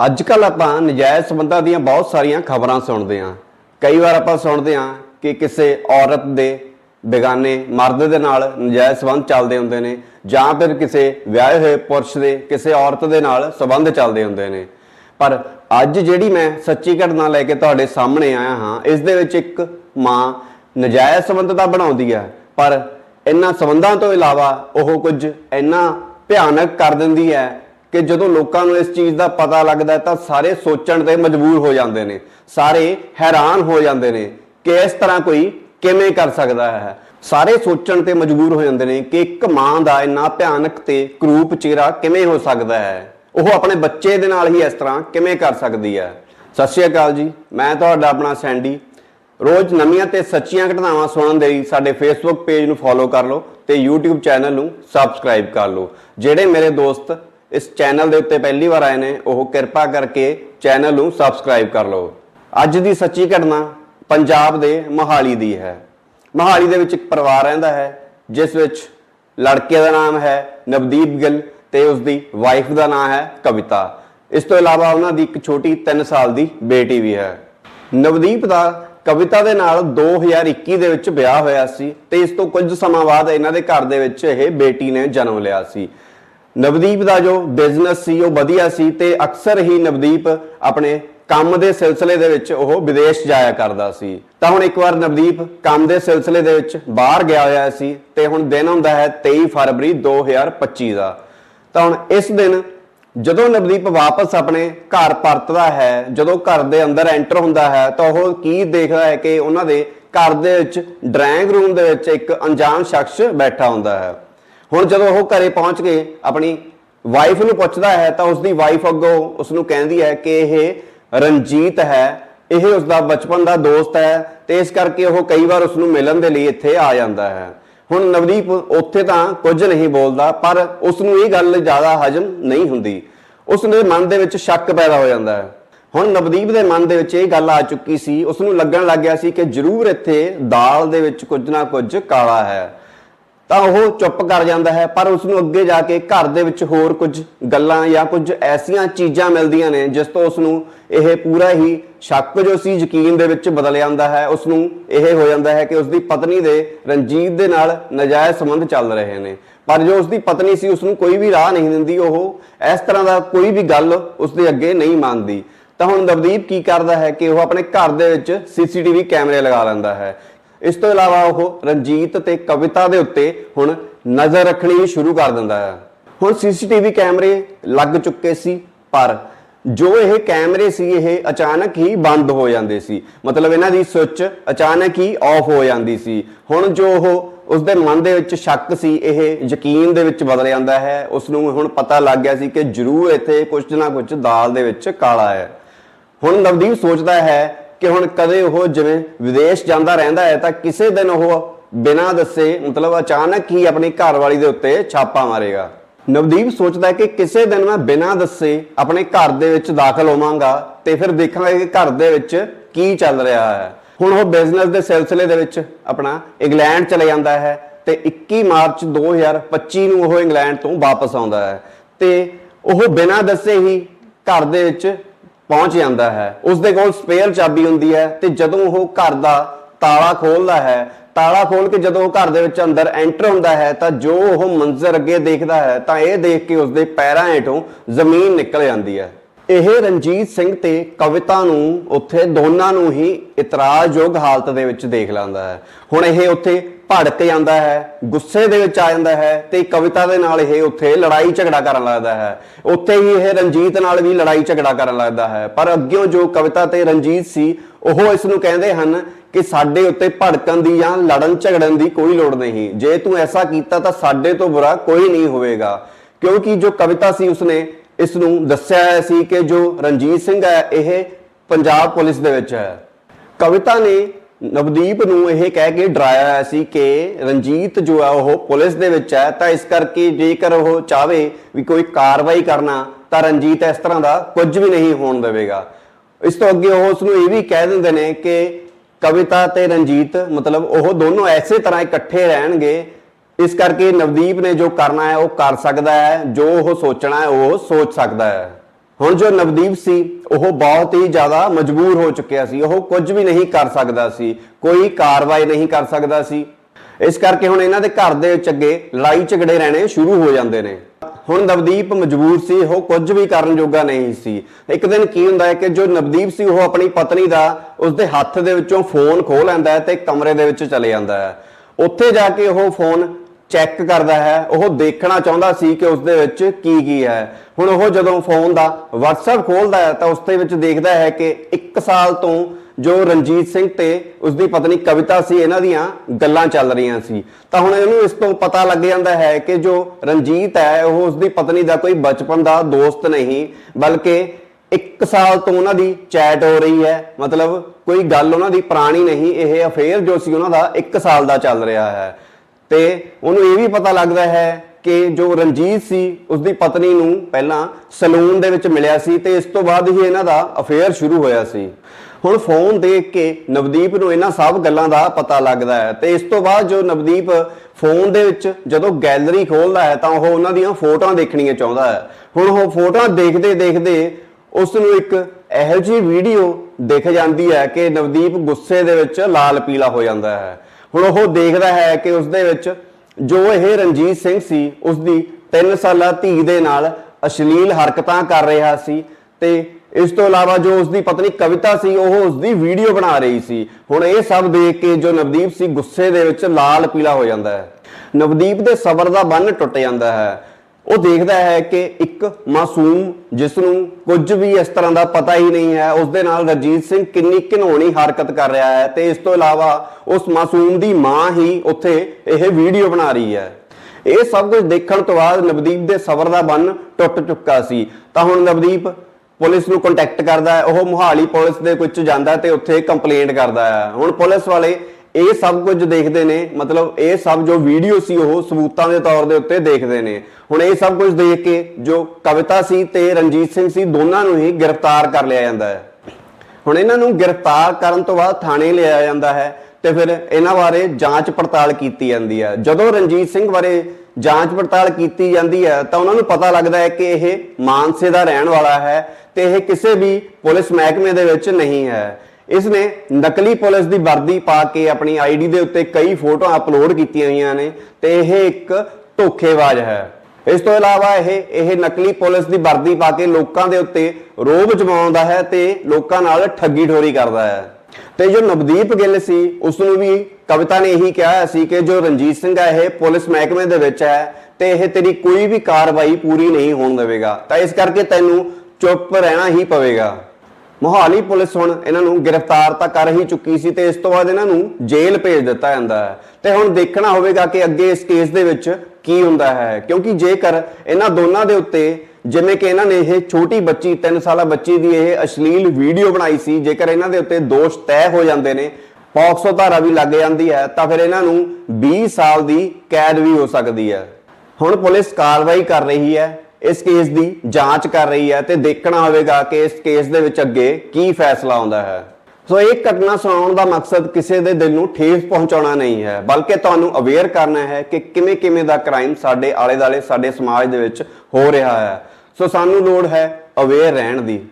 ਅੱਜ ਕੱਲ ਆਪਾਂ ਨਜਾਇਜ਼ ਸੰਬੰਧਾਂ ਦੀਆਂ ਬਹੁਤ ਸਾਰੀਆਂ ਖਬਰਾਂ ਸੁਣਦੇ ਹਾਂ। ਕਈ ਵਾਰ ਆਪਾਂ ਸੁਣਦੇ ਹਾਂ ਕਿ ਕਿਸੇ ਔਰਤ ਦੇ ਬੇਗਾਨੇ ਮਰਦ ਦੇ ਨਾਲ ਨਜਾਇਜ਼ ਸੰਬੰਧ ਚੱਲਦੇ ਹੁੰਦੇ ਨੇ ਜਾਂ ਫਿਰ ਕਿਸੇ ਵਿਆਹੇ ਹੋਏ ਪੁਰਸ਼ ਦੇ ਕਿਸੇ ਔਰਤ ਦੇ ਨਾਲ ਸੰਬੰਧ ਚੱਲਦੇ ਹੁੰਦੇ ਨੇ। ਪਰ ਅੱਜ ਜਿਹੜੀ ਮੈਂ ਸੱਚੀ ਘਟਨਾ ਲੈ ਕੇ ਤੁਹਾਡੇ ਸਾਹਮਣੇ ਆਇਆ ਹਾਂ, ਇਸ ਦੇ ਵਿੱਚ ਇੱਕ ਮਾਂ ਨਜਾਇਜ਼ ਸੰਬੰਧ ਤਾਂ ਬਣਾਉਂਦੀ ਹੈ, ਪਰ ਇਹਨਾਂ ਸੰਬੰਧਾਂ ਤੋਂ ਇਲਾਵਾ ਉਹ ਕੁਝ ਇੰਨਾ ਭਿਆਨਕ ਕਰ ਦਿੰਦੀ ਹੈ ਕਿ ਜਦੋਂ ਲੋਕਾਂ ਨੂੰ ਇਸ ਚੀਜ਼ ਦਾ ਪਤਾ ਲੱਗਦਾ ਤਾਂ ਸਾਰੇ ਸੋਚਣ ਤੇ ਮਜਬੂਰ ਹੋ ਜਾਂਦੇ ਨੇ, ਸਾਰੇ ਹੈਰਾਨ ਹੋ ਜਾਂਦੇ ਨੇ ਕਿ ਇਸ ਤਰ੍ਹਾਂ ਕੋਈ ਕਿਵੇਂ ਕਰ ਸਕਦਾ ਹੈ। ਸਾਰੇ ਸੋਚਣ ਤੇ ਮਜਬੂਰ ਹੋ ਜਾਂਦੇ ਨੇ ਕਿ ਇੱਕ ਮਾਂ ਦਾ ਇੰਨਾ ਭਿਆਨਕ ਤੇ ਕਰੂਪ ਚਿਹਰਾ ਕਿਵੇਂ ਹੋ ਸਕਦਾ ਹੈ। ਉਹ ਆਪਣੇ ਬੱਚੇ ਦੇ ਨਾਲ ਹੀ ਇਸ ਤਰ੍ਹਾਂ ਕਿਵੇਂ ਕਰ ਸਕਦੀ ਹੈ। ਸਤਿ ਸ਼੍ਰੀ ਅਕਾਲ ਜੀ, ਮੈਂ ਤੁਹਾਡਾ ਆਪਣਾ ਸੈਂਡੀ। ਰੋਜ਼ ਨਵੀਆਂ ਤੇ ਸੱਚੀਆਂ ਘਟਨਾਵਾਂ ਸੁਣਨ ਦੇ ਲਈ ਸਾਡੇ ਫੇਸਬੁੱਕ ਪੇਜ ਨੂੰ ਫੋਲੋ ਕਰ ਲਓ ਤੇ YouTube ਚੈਨਲ ਨੂੰ ਸਬਸਕ੍ਰਾਈਬ ਕਰ ਲਓ, ਜਿਹੜੇ ਮੇਰੇ ਦੋਸਤ ਇਸ ਚੈਨਲ ਦੇ ਉੱਤੇ ਪਹਿਲੀ ਵਾਰ ਆਏ ਨੇ, ਉਹ ਕਿਰਪਾ ਕਰਕੇ ਚੈਨਲ ਨੂੰ ਸਬਸਕ੍ਰਾਈਬ ਕਰ ਲਓ। ਅੱਜ ਦੀ ਸੱਚੀ ਘਟਨਾ ਪੰਜਾਬ ਦੇ ਮੋਹਾਲੀ ਦੀ ਹੈ। ਮੋਹਾਲੀ ਦੇ ਵਿੱਚ ਇੱਕ ਪਰਿਵਾਰ ਰਹਿੰਦਾ ਹੈ, ਜਿਸ ਵਿੱਚ ਲੜਕੇ ਦਾ ਨਾਮ ਹੈ ਨਵਦੀਪ ਗਿੱਲ ਤੇ ਉਸ ਦੀ ਵਾਈਫ ਦਾ ਨਾਮ ਹੈ ਕਵਿਤਾ। ਇਸ ਤੋਂ ਇਲਾਵਾ ਉਹਨਾਂ ਦੀ ਇੱਕ ਛੋਟੀ 3 ਸਾਲ ਦੀ ਬੇਟੀ ਵੀ ਹੈ। ਨਵਦੀਪ ਦਾ ਕਵਿਤਾ ਦੇ ਨਾਲ 2021 ਦੇ ਵਿੱਚ ਵਿਆਹ ਹੋਇਆ ਸੀ ਤੇ ਇਸ ਤੋਂ ਕੁਝ ਸਮਾਂ ਬਾਅਦ ਇਹਨਾਂ ਦੇ ਘਰ ਦੇ ਵਿੱਚ ਇਹ ਬੇਟੀ ਨੇ ਜਨਮ ਲਿਆ ਸੀ। ਨਵਦੀਪ ਦਾ ਜੋ ਬਿਜ਼ਨਸ ਸੀ, ਉਹ ਵਧੀਆ ਸੀ ਤੇ ਅਕਸਰ ਹੀ ਨਵਦੀਪ ਆਪਣੇ ਕੰਮ ਦੇ ਸਿਲਸਿਲੇ ਦੇ ਵਿੱਚ ਉਹ ਵਿਦੇਸ਼ ਜਾਇਆ ਕਰਦਾ ਸੀ। ਤਾਂ ਹੁਣ ਇੱਕ ਵਾਰ ਨਵਦੀਪ ਕੰਮ ਦੇ ਸਿਲਸਿਲੇ ਦੇ ਵਿੱਚ ਬਾਹਰ ਗਿਆ ਹੋਇਆ ਸੀ ਤੇ ਹੁਣ ਦਿਨ ਹੁੰਦਾ ਹੈ 23 ਫਰਵਰੀ 2025 ਦਾ। ਤਾਂ ਹੁਣ ਇਸ ਦਿਨ ਜਦੋਂ ਨਵਦੀਪ ਵਾਪਸ ਆਪਣੇ ਘਰ ਪਰਤਦਾ ਹੈ, ਜਦੋਂ ਘਰ ਦੇ ਅੰਦਰ ਐਂਟਰ ਹੁੰਦਾ ਹੈ, ਤਾਂ ਉਹ ਕੀ ਦੇਖਦਾ ਹੈ ਕਿ ਉਹਨਾਂ ਦੇ ਘਰ ਦੇ ਵਿੱਚ ਡਰਾਇੰਗ ਰੂਮ ਦੇ ਵਿੱਚ ਇੱਕ ਅਣਜਾਣ ਸ਼ਖਸ ਬੈਠਾ ਹੁੰਦਾ ਹੈ। ਹੁਣ ਜਦੋਂ ਉਹ ਘਰੇ ਪਹੁੰਚ ਕੇ ਆਪਣੀ ਵਾਈਫ ਨੂੰ ਪੁੱਛਦਾ ਹੈ ਤਾਂ ਉਸ ਦੀ ਵਾਈਫ ਅੱਗੋਂ ਉਸ ਨੂੰ ਕਹਿੰਦੀ ਹੈ ਕਿ ਇਹ ਰਣਜੀਤ ਹੈ, ਇਹ ਉਸ ਦਾ ਬਚਪਨ ਦਾ ਦੋਸਤ ਹੈ ਤੇ ਇਸ ਕਰਕੇ ਉਹ ਕਈ ਵਾਰ ਉਸ ਨੂੰ ਮਿਲਣ ਦੇ ਲਈ ਇੱਥੇ ਆ ਜਾਂਦਾ ਹੈ। ਹੁਣ ਨਵਦੀਪ ਉੱਥੇ ਤਾਂ ਕੁਝ ਨਹੀਂ ਬੋਲਦਾ, ਪਰ ਉਸ ਨੂੰ ਇਹ ਗੱਲ ਜ਼ਿਆਦਾ ਹਜਮ ਨਹੀਂ ਹੁੰਦੀ। ਉਸ ਦੇ ਮਨ ਦੇ ਵਿੱਚ ਸ਼ੱਕ ਪੈਦਾ ਹੋ ਜਾਂਦਾ ਹੈ। ਹੁਣ ਨਵਦੀਪ ਦੇ ਮਨ ਦੇ ਵਿੱਚ ਇਹ ਗੱਲ ਆ ਚੁੱਕੀ ਸੀ ਉਸ ਨੂੰ ਲੱਗਣ ਲੱਗ ਗਿਆ ਸੀ ਕਿ ਜ਼ਰੂਰ ਇੱਥੇ ਦਾਲ ਦੇ ਵਿੱਚ ਕੁਝ ਨਾ ਕੁਝ ਕਾਲਾ ਹੈ। ਤਾਂ ਉਹ ਚੁੱਪ ਕਰ ਜਾਂਦਾ ਹੈ, ਪਰ ਉਸ ਨੂੰ ਅੱਗੇ ਜਾ ਕੇ ਘਰ ਦੇ ਵਿੱਚ ਹੋਰ ਕੁਝ ਗੱਲਾਂ ਜਾਂ ਕੁਝ ਐਸੀਆਂ ਚੀਜ਼ਾਂ ਮਿਲਦੀਆਂ ਨੇ, ਜਿਸ ਤੋਂ ਉਸ ਨੂੰ ਇਹ ਪੂਰਾ ਹੀ ਸ਼ੱਕ ਜੋ ਸੀ ਯਕੀਨ ਦੇ ਵਿੱਚ ਬਦਲ ਜਾਂਦਾ ਹੈ। ਉਸ ਨੂੰ ਇਹ ਹੋ ਜਾਂਦਾ ਹੈ ਕਿ ਉਸ ਦੀ ਪਤਨੀ ਦੇ ਰਣਜੀਤ ਦੇ ਨਾਲ ਨਜਾਇਜ਼ ਸੰਬੰਧ ਚੱਲ ਰਹੇ ਨੇ। ਪਰ ਜੋ ਉਸ ਦੀ ਪਤਨੀ ਸੀ ਉਸ ਨੂੰ ਕੋਈ ਵੀ ਰਾਹ ਨਹੀਂ ਦਿੰਦੀ, ਉਹ ਇਸ ਤਰ੍ਹਾਂ ਦਾ ਕੋਈ ਵੀ ਗੱਲ ਉਸ ਦੇ ਅੱਗੇ ਨਹੀਂ ਮੰਨਦੀ। ਤਾਂ ਹੁਣ ਨਵਦੀਪ ਕੀ ਕਰਦਾ ਹੈ ਕਿ ਉਹ ਆਪਣੇ ਘਰ ਦੇ ਵਿੱਚ ਸੀਸੀਟੀਵੀ ਕੈਮਰੇ ਲਗਾ ਲੈਂਦਾ ਹੈ। ਇਸ ਤੋਂ ਇਲਾਵਾ ਉਹ ਰਣਜੀਤ ਤੇ ਕਵਿਤਾ ਦੇ ਉੱਤੇ ਹੁਣ ਨਜ਼ਰ ਰੱਖਣੀ ਸ਼ੁਰੂ ਕਰ ਦਿੰਦਾ ਹੈ। ਹੁਣ ਸੀਸੀਟੀਵੀ ਕੈਮਰੇ ਲੱਗ ਚੁੱਕੇ ਸੀ, ਪਰ ਜੋ ਇਹ ਕੈਮਰੇ ਸੀ, ਇਹ ਅਚਾਨਕ ਹੀ ਬੰਦ ਹੋ ਜਾਂਦੇ ਸੀ। ਮਤਲਬ ਇਹਨਾਂ ਦੀ ਸੁੱਚ ਅਚਾਨਕ ਹੀ ਆਫ ਹੋ ਜਾਂਦੀ ਸੀ। ਹੁਣ ਜੋ ਉਹ ਉਸ ਦੇ ਮਨ ਦੇ ਵਿੱਚ ਸ਼ੱਕ ਸੀ, ਇਹ ਯਕੀਨ ਦੇ ਵਿੱਚ ਬਦਲ ਜਾਂਦਾ ਹੈ। ਉਸ ਨੂੰ ਹੁਣ ਪਤਾ ਲੱਗ ਗਿਆ ਸੀ ਕਿ ਜ਼ਰੂਰ ਇੱਥੇ ਕੁਝ ਨਾ ਕੁਝ ਦਾਲ ਦੇ ਵਿੱਚ ਕਾਲਾ ਹੈ। ਹੁਣ ਨਵਦੀਪ ਸੋਚਦਾ ਹੈ ਕਿ ਹੁਣ ਕਦੇ ਉਹ ਜਿਵੇਂ ਵਿਦੇਸ਼ ਜਾਂਦਾ ਰਹਿੰਦਾ ਹੈ ਤਾਂ ਕਿਸੇ ਦਿਨ ਉਹ ਬਿਨਾਂ ਦੱਸੇ ਮਤਲਬ ਅਚਾਨਕ ਹੀ ਆਪਣੀ ਘਰਵਾਲੀ ਦੇ ਉੱਤੇ ਛਾਪਾ ਮਾਰੇਗਾ। ਨਵਦੀਪ ਸੋਚਦਾ ਕਿ ਕਿਸੇ ਦਿਨ ਮੈਂ ਬਿਨਾਂ ਦੱਸੇ ਆਪਣੇ ਘਰ ਦੇ ਵਿੱਚ ਦਾਖਲ ਹੋਵਾਂਗਾ ਤੇ ਫਿਰ ਦੇਖਾਂਗਾ ਕਿ ਘਰ ਦੇ ਵਿੱਚ ਕੀ ਚੱਲ ਰਿਹਾ ਹੈ। ਹੁਣ ਉਹ ਬਿਜ਼ਨਸ ਦੇ ਸਿਲਸਿਲੇ ਦੇ ਵਿੱਚ ਆਪਣਾ ਇੰਗਲੈਂਡ ਚਲੇ ਜਾਂਦਾ ਹੈ ਤੇ 21 ਮਾਰਚ 2025 ਨੂੰ ਉਹ ਇੰਗਲੈਂਡ ਤੋਂ ਵਾਪਸ ਆਉਂਦਾ ਹੈ ਤੇ ਉਹ ਬਿਨਾਂ ਦੱਸੇ ਹੀ ਘਰ ਦੇ ਵਿੱਚ ਪਹੁੰਚ ਜਾਂਦਾ ਹੈ। ਉਸ ਦੇ ਕੋਲ ਸਪੇਅਰ ਚਾਬੀ ਹੁੰਦੀ ਹੈ ਤੇ ਜਦੋਂ ਉਹ ਘਰ ਦਾ ਤਾਲਾ ਖੋਲਦਾ ਹੈ, ਤਾਲਾ ਖੋਲ ਕੇ ਜਦੋਂ ਉਹ ਘਰ ਦੇ ਵਿੱਚ ਅੰਦਰ ਐਂਟਰ ਹੁੰਦਾ ਹੈ, ਤਾਂ ਜੋ ਉਹ ਮੰਜ਼ਰ ਅੱਗੇ ਦੇਖਦਾ ਹੈ, ਤਾਂ ਇਹ ਦੇਖ ਕੇ ਉਸ ਦੇ ਪੈਰਾਂ ਹੇਠੋਂ ਜ਼ਮੀਨ ਨਿਕਲ ਜਾਂਦੀ ਹੈ। ਇਹ ਰਣਜੀਤ ਸਿੰਘ ਤੇ ਕਵਿਤਾ ਨੂੰ ਉੱਥੇ ਦੋਨਾਂ ਨੂੰ ਹੀ ਇਤਰਾਜ਼ਯੋਗ ਹਾਲਤ ਦੇ ਵਿੱਚ ਦੇਖ ਲੈਂਦਾ ਹੈ। ਹੁਣ ਇਹ ਉੱਥੇ ਭੜਕ ਜਾਂਦਾ ਹੈ, ਗੁੱਸੇ ਦੇ ਵਿੱਚ ਆ ਜਾਂਦਾ ਹੈ ਤੇ ਕਵਿਤਾ ਦੇ ਨਾਲ ਇਹ ਉੱਥੇ ਲੜਾਈ ਝਗੜਾ ਕਰਨ ਲੱਗਦਾ ਹੈ। ਉੱਥੇ ਹੀ ਇਹ ਰਣਜੀਤ ਨਾਲ ਵੀ ਲੜਾਈ ਝਗੜਾ ਕਰਨ ਲੱਗਦਾ ਹੈ। ਪਰ ਅੱਗਿਓਂ ਜੋ ਕਵਿਤਾ ਤੇ ਰਣਜੀਤ ਸੀ, ਉਹ ਇਸ ਨੂੰ ਕਹਿੰਦੇ ਹਨ ਕਿ ਸਾਡੇ ਉੱਤੇ ਭੜਕਣ ਦੀ ਜਾਂ ਲੜਨ ਝਗੜਨ ਦੀ ਕੋਈ ਲੋੜ ਨਹੀਂ। ਜੇ ਤੂੰ ਐਸਾ ਕੀਤਾ ਤਾਂ ਸਾਡੇ ਤੋਂ ਬੁਰਾ ਕੋਈ ਨਹੀਂ ਹੋਵੇਗਾ। ਕਿਉਂਕਿ ਜੋ ਕਵਿਤਾ ਸੀ ਉਸਨੇ ਇਸ ਨੂੰ ਦੱਸਿਆ ਹੋਇਆ ਸੀ ਕਿ ਜੋ ਰਣਜੀਤ ਸਿੰਘ ਹੈ, ਇਹ ਪੰਜਾਬ ਪੁਲਿਸ ਦੇ ਵਿੱਚ ਹੈ। ਕਵਿਤਾ ਨੇ ਨਵਦੀਪ ਨੂੰ ਇਹ ਕਹਿ ਕੇ ਡਰਾਇਆ ਹੋਇਆ ਸੀ ਕਿ ਰਣਜੀਤ ਜੋ ਹੈ, ਉਹ ਪੁਲਿਸ ਦੇ ਵਿੱਚ ਹੈ, ਤਾਂ ਇਸ ਕਰਕੇ ਜੇਕਰ ਉਹ ਚਾਵੇ ਵੀ ਕੋਈ ਕਾਰਵਾਈ ਕਰਨਾ, ਤਾਂ ਰਣਜੀਤ ਇਸ ਤਰ੍ਹਾਂ ਦਾ ਕੁਝ ਵੀ ਨਹੀਂ ਹੋਣ ਦੇਵੇਗਾ। ਇਸ ਤੋਂ ਅੱਗੇ ਉਹ ਉਸ ਨੂੰ ਇਹ ਵੀ ਕਹਿ ਦਿੰਦੇ ਨੇ ਕਿ ਕਵਿਤਾ ਤੇ ਰਣਜੀਤ ਮਤਲਬ ਉਹ ਦੋਨੋਂ ਐਸੇ ਤਰ੍ਹਾਂ ਇਕੱਠੇ ਰਹਿਣਗੇ ਇਸ ਕਰਕੇ ਨਵਦੀਪ ਨੇ ਜੋ ਕਰਨਾ ਹੈ, ਉਹ ਕਰ ਸਕਦਾ ਹੈ, ਜੋ ਉਹ ਸੋਚਣਾ ਹੈ, ਉਹ ਸੋਚ ਸਕਦਾ ਹੈ। ਹੁਣ ਜੋ ਨਵਦੀਪ ਸੀ, ਉਹ ਬਹੁਤ ਹੀ ਜ਼ਿਆਦਾ ਮਜਬੂਰ ਹੋ ਚੁੱਕਿਆ ਸੀ। ਉਹ ਕੁਝ ਵੀ ਨਹੀਂ ਕਰ ਸਕਦਾ ਸੀ। ਕੋਈ ਕਾਰਵਾਈ ਨਹੀਂ ਕਰ ਸਕਦਾ ਸੀ। ਇਸ ਕਰਕੇ ਹੁਣ ਇਹਨਾਂ ਦੇ ਘਰ ਦੇ ਵਿੱਚ ਅੱਗੇ ਲੜਾਈ ਝਗੜੇ ਰਹਿਣੇ ਸ਼ੁਰੂ ਹੋ ਜਾਂਦੇ ਨੇ। ਹੁਣ ਨਵਦੀਪ ਮਜਬੂਰ ਸੀ, ਉਹ ਕੁਝ ਵੀ ਕਰਨ ਜੋਗਾ ਨਹੀਂ ਸੀ। ਇੱਕ ਦਿਨ ਕੀ ਹੁੰਦਾ ਹੈ ਕਿ ਜੋ ਨਵਦੀਪ ਸੀ, ਉਹ ਆਪਣੀ ਪਤਨੀ ਦਾ ਉਸਦੇ ਹੱਥ ਦੇ ਵਿੱਚੋਂ ਫੋਨ ਖੋਹ ਲੈਂਦਾ ਹੈ ਤੇ ਕਮਰੇ ਦੇ ਵਿੱਚ ਚਲੇ ਜਾਂਦਾ ਹੈ। ਉੱਥੇ ਜਾ ਕੇ ਉਹ ਫੋਨ ਚੈੱਕ ਕਰਦਾ ਹੈ, ਉਹ ਦੇਖਣਾ ਚਾਹੁੰਦਾ ਸੀ ਕਿ ਉਸ ਦੇ ਵਿੱਚ ਕੀ ਕੀ ਹੈ। ਹੁਣ ਉਹ ਜਦੋਂ ਫੋਨ ਦਾ WhatsApp ਖੋਲਦਾ ਹੈ, ਤਾਂ ਉਸ ਦੇ ਵਿੱਚ ਦੇਖਦਾ ਹੈ ਕਿ 1 ਸਾਲ ਤੋਂ ਜੋ ਰਣਜੀਤ ਸਿੰਘ ਤੇ ਉਸ ਦੀ ਪਤਨੀ ਕਵਿਤਾ ਸੀ, ਇਹਨਾਂ ਦੀਆਂ ਗੱਲਾਂ ਚੱਲ ਰਹੀਆਂ ਸੀ। ਤਾਂ ਹੁਣ ਇਹਨੂੰ ਇਸ ਤੋਂ ਪਤਾ ਲੱਗ ਜਾਂਦਾ ਹੈ ਕਿ ਜੋ ਰਣਜੀਤ ਹੈ, ਉਹ ਉਸ ਦੀ ਪਤਨੀ ਦਾ ਕੋਈ ਬਚਪਨ ਦਾ ਦੋਸਤ ਨਹੀਂ, ਬਲਕਿ 1 ਸਾਲ ਤੋਂ ਉਹਨਾਂ ਦੀ ਚੈਟ ਹੋ ਰਹੀ ਹੈ। ਮਤਲਬ ਕੋਈ ਗੱਲ ਉਹਨਾਂ ਦੀ ਪੁਰਾਣੀ ਨਹੀਂ, ਇਹ ਅਫੇਅਰ ਜੋ ਸੀ ਉਹਨਾਂ ਦਾ 1 ਸਾਲ ਦਾ ਚੱਲ ਰਿਹਾ ਹੈ। ਤੇ ਉਹਨੂੰ ਇਹ ਵੀ ਪਤਾ ਲੱਗਦਾ ਹੈ ਕਿ ਜੋ ਰਣਜੀਤ ਸੀ ਉਸ ਦੀ ਪਤਨੀ ਨੂੰ ਪਹਿਲਾਂ ਸਲੂਨ ਦੇ ਵਿੱਚ ਮਿਲਿਆ ਸੀ ਤੇ ਇਸ ਤੋਂ ਬਾਅਦ ਹੀ ਇਹਨਾਂ ਦਾ ਅਫੇਅਰ ਸ਼ੁਰੂ ਹੋਇਆ ਸੀ। ਹੁਣ ਫੋਨ ਦੇਖ ਕੇ ਨਵਦੀਪ ਨੂੰ ਇਹਨਾਂ ਸਭ ਗੱਲਾਂ ਦਾ ਪਤਾ ਲੱਗਦਾ ਹੈ ਤੇ ਇਸ ਤੋਂ ਬਾਅਦ ਜੋ ਨਵਦੀਪ ਫੋਨ ਦੇ ਵਿੱਚ ਜਦੋਂ ਗੈਲਰੀ ਖੋਲਦਾ ਹੈ ਤਾਂ ਉਹ ਉਹਨਾਂ ਦੀਆਂ ਫੋਟੋਆਂ ਦੇਖਣੀਆਂ ਚਾਹੁੰਦਾ ਹੈ। ਹੁਣ ਉਹ ਫੋਟੋਆਂ ਦੇਖਦੇ ਦੇਖਦੇ ਉਸ ਨੂੰ ਇੱਕ ਇਹੋ ਜਿਹੀ ਵੀਡੀਓ ਦਿਖ ਜਾਂਦੀ ਹੈ ਕਿ ਨਵਦੀਪ ਗੁੱਸੇ ਦੇ ਵਿੱਚ ਲਾਲ ਪੀਲਾ ਹੋ ਜਾਂਦਾ ਹੈ। ਹੁਣ ਉਹ ਦੇਖਦਾ ਹੈ ਕਿ ਉਸ ਦੇ ਵਿੱਚ ਜੋ ਇਹ ਰਣਜੀਤ ਸਿੰਘ ਸੀ ਉਸ ਦੀ 3 ਸਾਲਾ ਧੀ ਦੇ ਨਾਲ ਅਸ਼ਲੀਲ ਹਰਕਤਾਂ ਕਰ ਰਿਹਾ ਸੀ ਤੇ ਇਸ ਤੋਂ ਇਲਾਵਾ ਜੋ ਉਸ ਦੀ ਪਤਨੀ ਕਵਿਤਾ ਸੀ, ਉਹ ਉਸ ਦੀ ਵੀਡੀਓ ਬਣਾ ਰਹੀ ਸੀ। ਹੁਣ ਇਹ ਸਭ ਦੇਖ ਕੇ ਜੋ ਨਵਦੀਪ ਸੀ, ਗੁੱਸੇ ਦੇ ਵਿੱਚ ਲਾਲ ਪੀਲਾ ਹੋ ਜਾਂਦਾ ਹੈ। ਨਵਦੀਪ ਦੇ ਸਬਰ ਦਾ ਬੰਨ ਟੁੱਟ ਜਾਂਦਾ ਹੈ। ਉਹ ਦੇਖਦਾ ਹੈ ਕਿ ਇੱਕ ਮਾਸੂਮ ਜਿਸ ਨੂੰ ਕੁਝ ਵੀ ਇਸ ਤਰ੍ਹਾਂ ਦਾ ਪਤਾ ਹੀ ਨਹੀਂ ਹੈ ਉਸ ਦੇ ਨਾਲ ਰਜੀਤ ਸਿੰਘ ਕਿੰਨੀ ਘਿਨੌਣੀ ਹਰਕਤ ਕਰ ਰਿਹਾ ਹੈ ਤੇ ਇਸ ਤੋਂ ਇਲਾਵਾ ਉਸ ਮਾਸੂਮ ਦੀ ਮਾਂ ਹੀ ਉੱਥੇ ਇਹ ਵੀਡੀਓ ਬਣਾ ਰਹੀ ਹੈ। ਇਹ ਸਭ ਕੁਝ ਦੇਖਣ ਤੋਂ ਬਾਅਦ ਨਵਦੀਪ ਦੇ ਸਬਰ ਦਾ ਬੰਨ ਟੁੱਟ ਚੁੱਕਾ ਸੀ। ਤਾਂ ਹੁਣ ਨਵਦੀਪ ਪੁਲਿਸ ਨੂੰ ਕੰਟੈਕਟ ਕਰਦਾ ਹੈ, ਉਹ ਮੁਹਾਲੀ ਪੁਲਿਸ ਦੇ ਵਿੱਚ ਜਾਂਦਾ ਹੈ ਤੇ ਉੱਥੇ ਕੰਪਲੇਂਟ ਕਰਦਾ ਹੈ। ਹੁਣ ਪੁਲਿਸ ਵਾਲੇ ਇਹ ਸਭ ਕੁਝ ਦੇਖਦੇ ਨੇ, ਮਤਲਬ ਇਹ ਸਭ ਜੋ ਵੀਡੀਓ ਸੀ ਉਹ ਸਬੂਤਾਂ ਦੇ ਤੌਰ ਦੇ ਉੱਤੇ ਦੇਖਦੇ ਨੇ। ਹੁਣ ਇਹ ਸਭ ਕੁਝ ਦੇਖ ਕੇ ਜੋ ਕਵਿਤਾ ਸੀ ਤੇ ਰਣਜੀਤ ਸਿੰਘ ਸੀ, ਦੋਨਾਂ ਨੂੰ ਹੀ ਗ੍ਰਿਫਤਾਰ ਕਰ ਲਿਆ ਜਾਂਦਾ ਹੈ। ਹੁਣ ਇਹਨਾਂ ਨੂੰ ਗ੍ਰਿਫਤਾਰ ਕਰਨ ਤੋਂ ਬਾਅਦ ਥਾਣੇ ਲਿਆਇਆ ਜਾਂਦਾ ਹੈ ਤੇ ਫਿਰ ਇਹਨਾਂ ਬਾਰੇ ਜਾਂਚ ਪੜਤਾਲ ਕੀਤੀ ਜਾਂਦੀ ਹੈ। ਜਦੋਂ ਰਣਜੀਤ ਸਿੰਘ ਬਾਰੇ ਜਾਂਚ ਪੜਤਾਲ ਕੀਤੀ ਜਾਂਦੀ ਹੈ, ਤਾਂ ਉਹਨਾਂ ਨੂੰ ਪਤਾ ਲੱਗਦਾ ਹੈ ਕਿ ਇਹ ਮਾਨਸੇ ਦਾ ਰਹਿਣ ਵਾਲਾ ਹੈ ਤੇ ਇਹ ਕਿਸੇ ਵੀ ਪੁਲਿਸ ਮਹਿਕਮੇ ਦੇ ਵਿੱਚ ਨਹੀਂ ਹੈ। ਇਸ ਨੇ ਨਕਲੀ ਪੁਲਿਸ ਦੀ ਵਰਦੀ ਪਾ ਕੇ ਆਪਣੀ ਆਈਡੀ ਦੇ ਉੱਤੇ ਕਈ ਫੋਟੋਆਂ ਅਪਲੋਡ ਕੀਤੀਆਂ ਹੋਈਆਂ ਨੇ ਤੇ ਇਹ ਇੱਕ ਧੋਖੇਬਾਜ਼ ਹੈ। ਇਸ ਤੋਂ ਇਲਾਵਾ ਇਹ ਇਹ ਨਕਲੀ ਪੁਲਿਸ ਦੀ ਵਰਦੀ ਪਾ ਕੇ ਲੋਕਾਂ ਦੇ ਉੱਤੇ ਰੋਬ ਜਮਾਉਂਦਾ ਹੈ ਤੇ ਲੋਕਾਂ ਨਾਲ ਠੱਗੀ ਠੋਰੀ ਕਰਦਾ ਹੈ। ਤੇ ਜੋ ਨਵਦੀਪ ਗਿੱਲ ਸੀ ਉਸ ਨੂੰ ਵੀ ਕਵਿਤਾ ਨੇ ਇਹੀ ਕਿਹਾ ਸੀ ਕਿ ਜੋ ਰਣਜੀਤ ਸਿੰਘ ਹੈ, ਇਹ ਪੁਲਿਸ ਮਹਿਕਮੇ ਦੇ ਵਿੱਚ ਹੈ ਤੇ ਇਹ ਤੇਰੀ ਕੋਈ ਵੀ ਕਾਰਵਾਈ ਪੂਰੀ ਨਹੀਂ ਹੋਣ ਦੇਵੇਗਾ। ਤਾਂ ਇਸ ਕਰਕੇ ਤੈਨੂੰ ਚੁੱਪ ਰਹਿਣਾ ਹੀ ਪਵੇਗਾ। ਮੋਹਾਲੀ ਪੁਲਿਸ ਹੁਣ ਇਹਨਾਂ ਨੂੰ ਗ੍ਰਿਫਤਾਰ ਤਾਂ ਕਰ ਹੀ ਚੁੱਕੀ ਸੀ ਤੇ ਇਸ ਤੋਂ ਬਾਅਦ ਇਹਨਾਂ ਨੂੰ ਜੇਲ੍ਹ ਭੇਜ ਦਿੱਤਾ ਜਾਂਦਾ ਹੈ। ਤੇ ਹੁਣ ਦੇਖਣਾ ਹੋਵੇਗਾ ਕਿ ਅੱਗੇ ਇਸ ਕੇਸ ਦੇ ਵਿੱਚ ਕੀ ਹੁੰਦਾ ਹੈ, ਕਿਉਂਕਿ ਜੇਕਰ ਇਹਨਾਂ ਦੋਨਾਂ ਦੇ ਉੱਤੇ ਜਿਵੇਂ ਕਿ ਇਹਨਾਂ ਨੇ ਇਹ ਛੋਟੀ ਬੱਚੀ 3 ਸਾਲਾ ਬੱਚੀ ਦੀ ਇਹ ਅਸ਼ਲੀਲ ਵੀਡੀਓ ਬਣਾਈ ਸੀ, ਜੇਕਰ ਇਹਨਾਂ ਦੇ ਉੱਤੇ ਦੋਸ਼ ਤੈਅ ਹੋ ਜਾਂਦੇ ਨੇ, ਪੌਕਸੋ ਧਾਰਾ ਵੀ ਲੱਗ ਜਾਂਦੀ ਹੈ, ਤਾਂ ਫਿਰ ਇਹਨਾਂ ਨੂੰ 20 ਸਾਲ ਦੀ ਕੈਦ ਵੀ ਹੋ ਸਕਦੀ ਹੈ। ਹੁਣ ਪੁਲਿਸ ਕਾਰਵਾਈ ਕਰ ਰਹੀ ਹੈ। ਇਸ ਕੇਸ ਦੀ ਜਾਂਚ ਕਰ ਰਹੀ ਹੈ ਤੇ ਦੇਖਣਾ ਹੋਵੇਗਾ ਕਿ ਇਸ ਕੇਸ ਦੇ ਵਿੱਚ ਅੱਗੇ ਕੀ ਫੈਸਲਾ ਆਉਂਦਾ ਹੈ। ਸੋ ਇਹ ਘਟਨਾ ਸੁਣਾਉਣ ਦਾ ਮਕਸਦ ਕਿਸੇ ਦੇ ਦਿਲ ਨੂੰ ਠੇਸ ਪਹੁੰਚਾਉਣਾ ਨਹੀਂ ਹੈ, ਬਲਕਿ ਤੁਹਾਨੂੰ ਅਵੇਅਰ ਕਰਨਾ ਹੈ ਕਿ ਕਿਵੇਂ ਕਿਵੇਂ ਦਾ ਕ੍ਰਾਈਮ ਸਾਡੇ ਆਲੇ-ਦਾਲੇ ਸਾਡੇ ਸਮਾਜ ਦੇ ਵਿੱਚ ਹੋ ਰਿਹਾ ਹੈ। ਸੋ ਸਾਨੂੰ ਲੋੜ ਹੈ ਅਵੇਅਰ ਰਹਿਣ ਦੀ।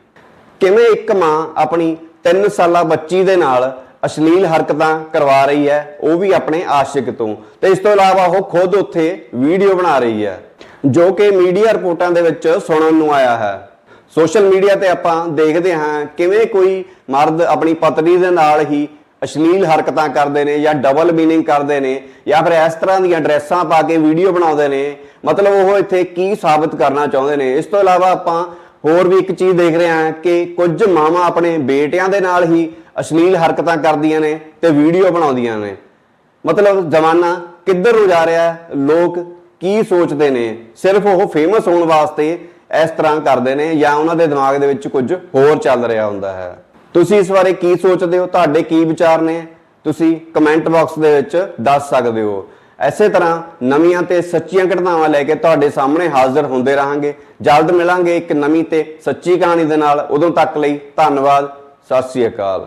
ਕਿਵੇਂ ਇੱਕ ਮਾਂ ਆਪਣੀ 3 ਸਾਲਾ ਬੱਚੀ ਦੇ ਨਾਲ ਅਸ਼ਲੀਲ ਹਰਕਤਾਂ ਕਰਵਾ ਰਹੀ ਹੈ, ਉਹ ਵੀ ਆਪਣੇ ਆਸ਼ਿਕ ਤੋਂ। ਤੇ ਇਸ ਤੋਂ ਇਲਾਵਾ ਉਹ ਖੁਦ ਉੱਥੇ ਵੀਡੀਓ ਬਣਾ ਰਹੀ ਹੈ। ਜੋ ਕਿ ਮੀਡੀਆ ਰਿਪੋਰਟਾਂ ਦੇ ਵਿੱਚ ਸੁਣਨ ਨੂੰ ਆਇਆ ਹੈ। ਸੋਸ਼ਲ ਮੀਡੀਆ ਤੇ ਆਪਾਂ ਦੇਖਦੇ ਹਾਂ ਕਿਵੇਂ ਕੋਈ ਮਰਦ ਆਪਣੀ ਪਤਨੀ ਦੇ ਨਾਲ ਹੀ ਅਸ਼ਲੀਲ ਹਰਕਤਾਂ ਕਰਦੇ ਨੇ ਜਾਂ ਡਬਲ ਮੀਨਿੰਗ ਕਰਦੇ ਨੇ ਜਾਂ ਫਿਰ ਇਸ ਤਰ੍ਹਾਂ ਦੀਆਂ ਡਰੈਸਾਂ ਪਾ ਕੇ ਵੀਡੀਓ ਬਣਾਉਂਦੇ ਨੇ। ਮਤਲਬ ਉਹ ਇੱਥੇ ਕੀ ਸਾਬਤ ਕਰਨਾ ਚਾਹੁੰਦੇ ਨੇ। ਇਸ ਤੋਂ ਇਲਾਵਾ ਆਪਾਂ ਹੋਰ ਵੀ ਇੱਕ ਚੀਜ਼ ਦੇਖ ਰਹੇ ਹਾਂ ਕਿ ਕੁਝ ਮਾਵਾਂ ਆਪਣੇ ਬੇਟਿਆਂ ਦੇ ਨਾਲ ਹੀ ਅਸ਼ਲੀਲ ਹਰਕਤਾਂ ਕਰਦੀਆਂ ਨੇ ਤੇ ਵੀਡੀਓ ਬਣਾਉਂਦੀਆਂ ਨੇ। ਮਤਲਬ ਜ਼ਮਾਨਾ ਕਿੱਧਰ ਨੂੰ ਜਾ ਰਿਹਾ ਹੈ? ਲੋਕ ਕੀ ਸੋਚਦੇ ਨੇ? ਸਿਰਫ ਉਹ ਫੇਮਸ ਹੋਣ ਵਾਸਤੇ ਇਸ ਤਰ੍ਹਾਂ ਕਰਦੇ ਨੇ ਜਾਂ ਉਹਨਾਂ ਦੇ ਦਿਮਾਗ ਦੇ ਵਿੱਚ ਕੁਝ ਹੋਰ ਚੱਲ ਰਿਹਾ ਹੁੰਦਾ ਹੈ? ਤੁਸੀਂ ਇਸ ਬਾਰੇ ਕੀ ਸੋਚਦੇ ਹੋ? ਤੁਹਾਡੇ ਕੀ ਵਿਚਾਰ ਨੇ? ਤੁਸੀਂ ਕਮੈਂਟ ਬਾਕਸ ਦੇ ਵਿੱਚ ਦੱਸ ਸਕਦੇ ਹੋ। ਐਸੇ ਤਰ੍ਹਾਂ ਨਵੀਆਂ ਤੇ ਸੱਚੀਆਂ ਘਟਨਾਵਾਂ ਲੈ ਕੇ ਤੁਹਾਡੇ ਸਾਹਮਣੇ ਹਾਜ਼ਰ ਹੁੰਦੇ ਰਹਾਂਗੇ। ਜਲਦ ਮਿਲਾਂਗੇ ਇੱਕ ਨਵੀਂ ਤੇ ਸੱਚੀ ਕਹਾਣੀ ਦੇ ਨਾਲ। ਉਦੋਂ ਤੱਕ ਲਈ ਧੰਨਵਾਦ। ਸਤਿ ਸ੍ਰੀ ਅਕਾਲ।